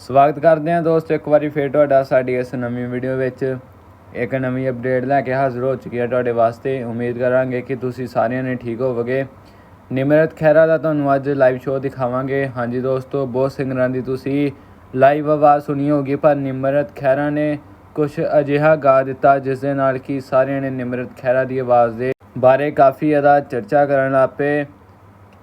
ਸਵਾਗਤ ਕਰਦੇ ਹਾਂ ਦੋਸਤੋ, ਇੱਕ ਵਾਰੀ ਫੇਰ ਤੁਹਾਡਾ ਸਾਡੀ ਇਸ ਨਵੀਂ ਵੀਡੀਓ ਵਿੱਚ। ਇੱਕ ਨਵੀਂ ਅਪਡੇਟ ਲੈ ਕੇ ਹਾਜ਼ਰ ਹੋ ਚੁੱਕੀ ਹੈ ਤੁਹਾਡੇ ਵਾਸਤੇ। ਉਮੀਦ ਕਰਾਂਗੇ ਕਿ ਤੁਸੀਂ ਸਾਰਿਆਂ ਨੇ ਠੀਕ ਹੋਵੋਗੇ। ਨਿਮਰਤ ਖਹਿਰਾ ਦਾ ਤੁਹਾਨੂੰ ਅੱਜ ਲਾਈਵ ਸ਼ੋਅ ਦਿਖਾਵਾਂਗੇ। ਹਾਂਜੀ ਦੋਸਤੋ, ਬਹੁਤ ਸਿੰਗਰਾਂ ਦੀ ਤੁਸੀਂ ਲਾਈਵ ਆਵਾਜ਼ ਸੁਣੀ ਹੋਗੀ ਪਰ ਨਿਮਰਤ ਖਹਿਰਾ ਨੇ ਕੁਝ ਅਜਿਹਾ ਗਾ ਦਿੱਤਾ ਜਿਸ ਦੇ ਨਾਲ ਕਿ ਸਾਰਿਆਂ ਨੇ ਨਿਮਰਤ ਖਹਿਰਾ ਦੀ ਆਵਾਜ਼ ਦੇ ਬਾਰੇ ਕਾਫੀ ਜ਼ਿਆਦਾ ਚਰਚਾ ਕਰਨ ਲੱਗ ਪਏ।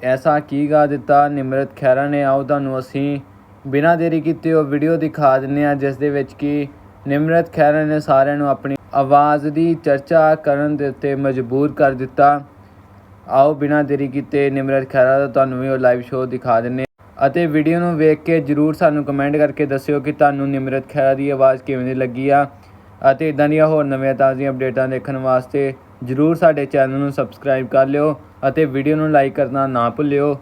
ਐਸਾ ਕੀ ਗਾ ਦਿੱਤਾ? ਨਿਮਰਤ ਖਹਿਰਾ ਨੇ, ਆਓ ਤੁਹਾਨੂੰ ਅਸੀਂ ਬਿਨਾਂ ਦੇਰੀ ਕੀਤੇ ਉਹ ਵੀਡੀਓ ਦਿਖਾ ਦਿੰਨੇ ਆ ਜਿਸ ਦੇ ਵਿੱਚ ਕਿ ਨਿਮਰਤ ਖਹਿਰਾ ਨੇ ਸਾਰਿਆਂ ਨੂੰ ਆਪਣੀ ਆਵਾਜ਼ ਦੀ ਚਰਚਾ ਕਰਨ ਦੇ ਉੱਤੇ ਮਜਬੂਰ ਕਰ ਦਿੱਤਾ। ਆਓ, ਬਿਨਾਂ ਦੇਰੀ ਕੀਤੇ ਨਿਮਰਤ ਖਹਿਰਾ ਦਾ ਤੁਹਾਨੂੰ ਵੀ ਉਹ ਲਾਈਵ ਸ਼ੋਅ ਦਿਖਾ ਦਿੰਨੇ ਅਤੇ ਵੀਡੀਓ ਨੂੰ ਵੇਖ ਕੇ ਜਰੂਰ ਸਾਨੂੰ ਕਮੈਂਟ ਕਰਕੇ ਦੱਸਿਓ ਕਿ ਤੁਹਾਨੂੰ ਨਿਮਰਤ ਖਹਿਰਾ ਦੀ ਆਵਾਜ਼ ਕਿਵੇਂ ਦੀ ਲੱਗੀ ਆ। ਅਤੇ ਇਦਾਂ ਦੀਆਂ ਹੋਰ ਨਵੀਆਂ ਤਾਜ਼ੀਆਂ ਅਪਡੇਟਾਂ ਦੇਖਣ ਵਾਸਤੇ ਜਰੂਰ ਸਾਡੇ ਚੈਨਲ ਨੂੰ ਸਬਸਕ੍ਰਾਈਬ ਕਰ ਲਿਓ ਅਤੇ ਵੀਡੀਓ ਨੂੰ ਲਾਈਕ ਕਰਨਾ ਨਾ ਭੁੱਲਿਓ।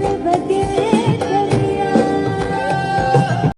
भगवते